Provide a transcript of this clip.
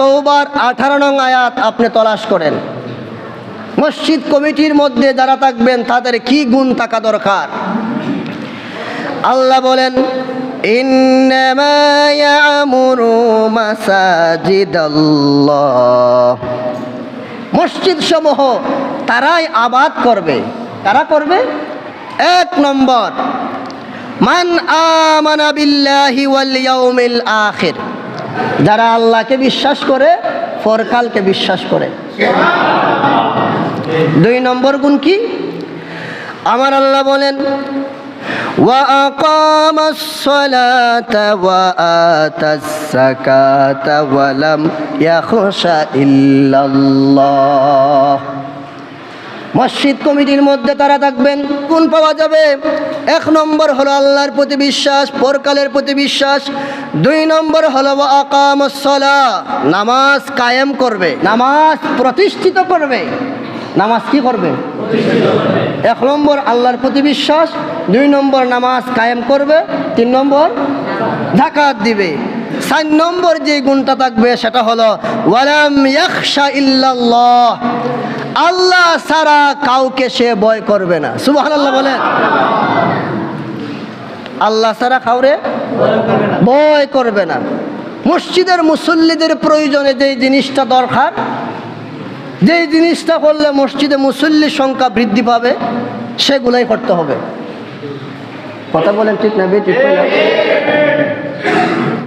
তৌবার আঠারো নং আয়াত আপনি তলাশ করেন। মসজিদ কমিটির মধ্যে যারা থাকবেন, তাদের কি গুণ থাকা দরকার? আল্লাহ বলেন মসজিদ সমূহ তারাই আবাদ করবে। তারা করবে? এক নম্বর, মান আমানা বিল্লাহি ওয়াল ইয়াউমিল আখির। যারা আল্লাহকে বিশ্বাস করে পরকালকে বিশ্বাস করে দুই নম্বর গুণ কি আমার আল্লাহ বলেন وأقام الصلاة وآتى الزكاة ولم يخش إلا الله মসজিদ কমিটির মধ্যে তারা থাকবেন। কোন পাওয়া যাবে? এক নম্বর হলো আল্লাহর প্রতি বিশ্বাস, পরকালের প্রতি বিশ্বাস। দুই নম্বর হলো আকামসলা নামাজ কায়েম করবে। নামাজ প্রতিষ্ঠিত করবে। নামাজ কি করবে? এক নম্বর আল্লাহর প্রতি বিশ্বাস, দুই নম্বর নামাজ কায়েম করবে, তিন নম্বর জাকাত দিবে। চার নম্বর যে গুণটা থাকবে সেটা হলো, ওয়ালাম আল্লাহ ছাড়া কাউকে সে ভয় করবে না। সুবহানাল্লাহ বলেন। আল্লাহ ছাড়া কাউরে ভয় করবে না। মসজিদের মুসল্লিদের প্রয়োজনে যেই জিনিসটা দরকার যেই জিনিসটা করলে মসজিদে মুসল্লির সংখ্যা বৃদ্ধি পাবে, সেগুলাই করতে হবে। কথা বলেন ঠিক না, বেঠিক